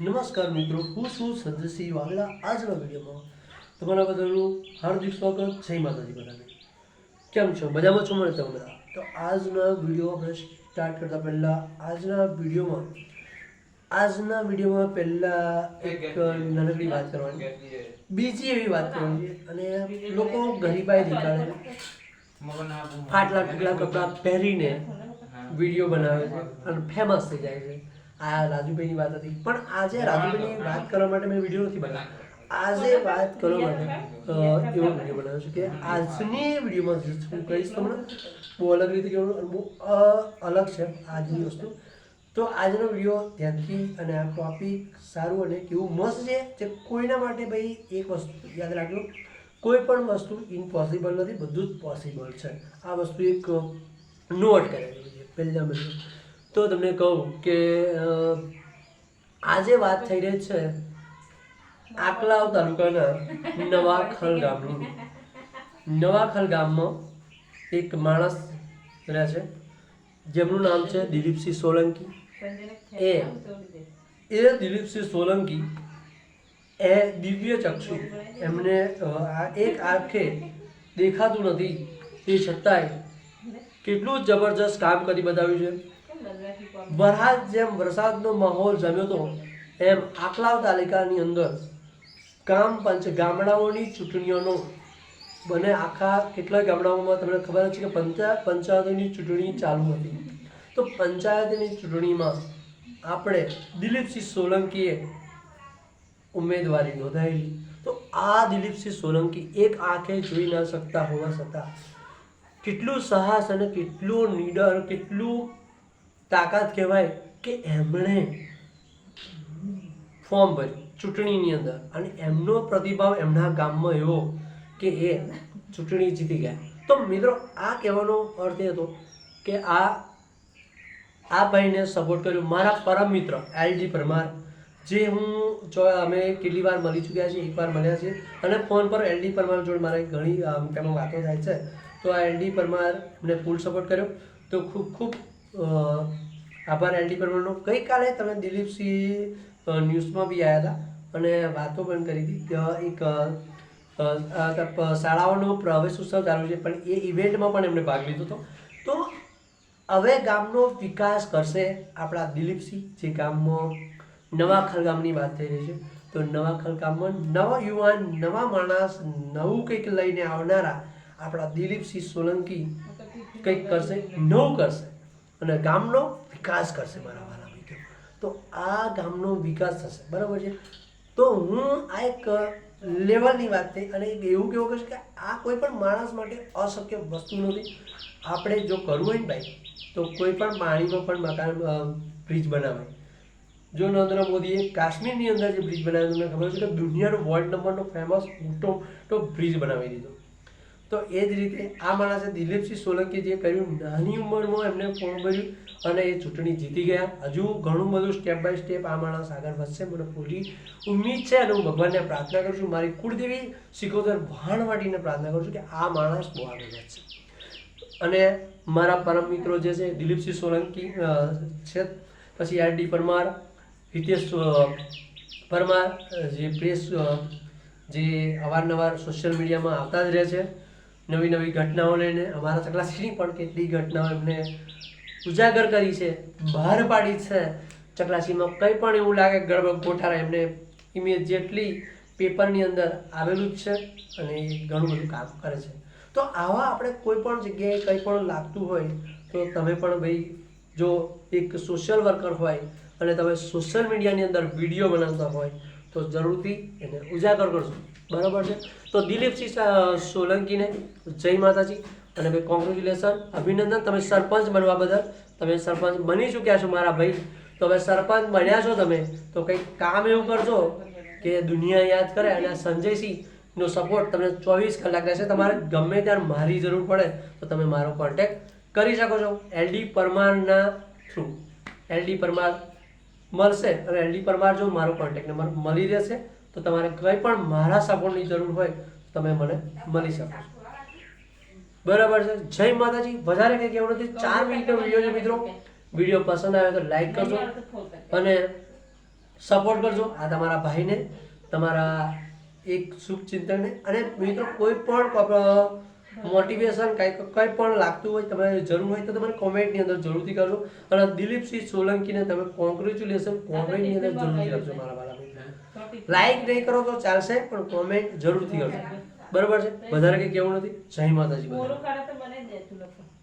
નમસ્કાર મિત્રો, હું છું સંજયસિંહ વાઘેલા. આજના વિડીયોમાં તમારા બધાનું હાર્દિક સ્વાગત. જય માતાજી બધાને. કેમ છો? મજામાં છો મને તમે બધા? તો આજના વીડિયો આપણે સ્ટાર્ટ કરતા પહેલાં, આજના વિડીયોમાં આજના વિડીયોમાં પહેલાં એક નાનકડી વાત કરવાની. બીજી એવી વાત કરવાની અને લોકો ગરીબાઈ નીકાળે ફાટલા ટુકડા કપડાં પહેરીને વીડિયો બનાવે છે અને ફેમસ થઈ જાય છે. આ રાજુભાઈની વાત હતી. પણ આજે રાજુભાઈની વાત કરવા માટે મેં વીડિયો નથી બનાવ્યો. આજે વાત કરવા માટે એવો વીડિયો બનાવ્યો છે કે આજની વિડીયોમાં જે હું કહીશ તમને બહુ અલગ રીતે કહેવાનું બહુ અલગ છે આજની વસ્તુ. તો આજનો વીડિયો ધ્યાનથી અને આ ટોપિક સારું અને કેવું મસ્ત છે જે કોઈના માટે ભાઈ એક વસ્તુ યાદ રાખજો. કોઈ પણ વસ્તુ ઇમ્પોસિબલ નથી બધું જ પોસિબલ છે. આ વસ્તુ એક નોટ કરેલી છે. પહેલા બધું તો તમને કહું કે આજે વાત થઈ રહી છે, આકલાવ તાલુકાના નવાખલ ગામની. નવાખલ ગામમાં એક માણસ રહે છે, જેમનું નામ છે દિલીપસિંહ સોલંકી. એ એ દિલીપસિંહ સોલંકી, એ દિવ્ય ચક્ષુ, એમને એક આંખે દેખાતું નથી, તે છતાંય કેટલું જબરજસ્ત કામ કરી બતાવ્યું છે. વરસાદ જેમ વરસાદનો માહોલ જમ્યો હતો, એમ આકલાવ તાલુકાની અંદર ગામ પંચ ગામડાઓની ચૂંટણીઓનો બને આખા કેટલા ગામડાઓમાં તમને ખબર છે કે પંચા પંચાયતોની ચૂંટણી ચાલુ હતી. તો પંચાયતની ચૂંટણીમાં આપણે દિલીપસિંહ સોલંકીએ ઉમેદવારી નોંધાયેલી. તો આ દિલીપસિંહ સોલંકી એક આંખે જોઈ ન શકતા હોવા છતાં કેટલું સાહસ અને કેટલું નીડર, કેટલું તાકાત કહેવાય કે એમણે ફોર્મ ભર્યું ચૂંટણીની અંદર. અને એમનો પ્રતિભાવ એમના ગામમાં એવો કે એ ચૂંટણી જીતી ગયા. તો મિત્રો, આ કહેવાનો અર્થ એ હતો કે આ આ ભાઈને સપોર્ટ કર્યો મારા પરમ મિત્ર એલજી પરમાર, જે હું જો અમે કેટલી વાર મળી ચૂક્યા છીએ, એકવાર મળ્યા છીએ. અને ફોન પર એલડી પરમાર જોડે મારે ઘણી તેમાં વાતો થાય છે. તો આ એલડી પરમાર મને ફૂલ સપોર્ટ કર્યો. તો ખૂબ ખૂબ આભાર એલડી પરમારનો. ગઈકાલે તમે દિલીપસિંહ ન્યૂઝમાં બી આવ્યા હતા અને વાતો પણ કરી હતી. એક શાળાઓનો પ્રવેશ ઉત્સવ ચાલુ છે, પણ એ ઇવેન્ટમાં પણ એમણે ભાગ લીધો હતો. તો હવે ગામનો વિકાસ કરશે આપણા દિલીપસિંહ, જે ગામમાં નવાખલ ગામની વાત થઈ રહી છે. તો નવાખલ ગામમાં નવા યુવાન, નવા માણસ, નવું કંઈક લઈને આવનારા આપણા દિલીપસિંહ સોલંકી કંઈક કરશે, નવું કરશે. અને ગામનો વિકાસ કરશે મારા વાલા મિત્રો. તો આ ગામનો વિકાસ થશે. બરાબર છે? તો હું આ એક લેવલની વાત થઈ અને એવું કેવું કહીશ કે આ કોઈ પણ માણસ માટે અશક્ય વસ્તુ નથી. આપણે જો કરવું હોય ને ભાઈ, તો કોઈ પણ પાણીમાં પણ મકાન બ્રિજ બનાવે. જો નરેન્દ્ર મોદીએ કાશ્મીરની અંદર જે બ્રિજ બનાવ્યો, તમને ખબર છે કે દુનિયાનો વર્લ્ડ નંબરનો ફેમસ મોટો બ્રિજ બનાવી દીધો. તો એ જ રીતે આ માણસે દિલીપસિંહ સોલંકી જે કર્યું, નાની ઉંમરમાં એમને ફોર્મ ભર્યું અને એ ચૂંટણી જીતી ગયા. હજુ ઘણું બધું સ્ટેપ બાય સ્ટેપ આ માણસ આગળ વધશે. મને પૂરી ઉમ્મીદ છે અને હું ભગવાનને પ્રાર્થના કરું છું. મારી કુળદેવી સિકોતર ભાણવાટીને પ્રાર્થના કરું છું કે આ માણસ બહુ આગળ વધશે. અને મારા પરમ મિત્રો જે છે, દિલીપસિંહ સોલંકી છે. પછી આર ડી પરમાર, હિતેશ પરમાર જે પ્રેસ જે અવારનવાર સોશિયલ મીડિયામાં આવતા જ રહે છે. નવી નવી ઘટનાઓ લઈને અમારા ચકલાસીની પણ કેટલી ઘટનાઓ એમને ઉજાગર કરી છે, બહાર પાડી છે. ચકલાસીમાં કંઈ પણ એવું લાગે ગડબડ ગોઠારા એમને ઇમેજ જેટલી પેપરની અંદર આવેલું જ છે અને એ ઘણું બધું કામ કરે છે. તો આવા આપણે કોઈ પણ જગ્યાએ કંઈ પણ લાગતું હોય તો તમે પણ ભાઈ જો એક સોશિયલ વર્કર હોય અને તમે સોશિયલ મીડિયાની અંદર વીડિયો બનાવતા હોય તો જરૂરથી એને ઉજાગર કરજો. બરાબર છે? તો દિલીપસિંહ સોલંકીને જય માતાજી. અને ભાઈ કોંગ્રેચ્યુલેશન અભિનંદન. તમે સરપંચ બનવા બદલ. તમે સરપંચ બની ચૂક્યા છો મારા ભાઈ. તો હવે સરપંચ બન્યા છો તમે, તો કંઈક કામ એવું કરજો કે દુનિયા યાદ કરે અને સંજયસિંહનો સપોર્ટ તમને ચોવીસ કલાક રહેશે. તમારે ગમે ત્યારે મારી જરૂર પડે તો તમે મારો કોન્ટેક્ટ કરી શકો છો. એલડી પરમારના થ્રુ એલડી પરમાર મળશે અને એલડી પરમાર જો મારો કોન્ટેક્ટ નંબર મળી રહેશે તો તમારે કંઈ પણ મારા સપોર્ટની જરૂર હોય તમે મને મળી શકો બરાબર છે? જય માતાજી. વધારે કંઈ કહેવું નથી. ચાર મિનિટનો વીડિયો છે મિત્રો. વીડિયો પસંદ આવે તો લાઈક કરજો અને સપોર્ટ કરજો. આ તમારા ભાઈને તમારા એક શુભ ચિંતનને. અને મિત્રો કોઈ પણ મોટિવેશન કાંઈ કંઈ પણ લાગતું હોય તમારે જરૂર હોય તો તમે કોમેન્ટની અંદર જરૂરથી કરજો. અને દિલીપસિંહ સોલંકીને તમે કોંગ્રેચ્યુલેશન કોમેન્ટની અંદર જરૂરથી કરજો મારા મિત્રો. લાઈક નહીં કરો તો ચાલશે પણ કોમેન્ટ જરૂરથી કરજો. બરાબર છે? વધારે કંઈ કહેવું નથી. જય માતાજી બોલો મોરું તો મને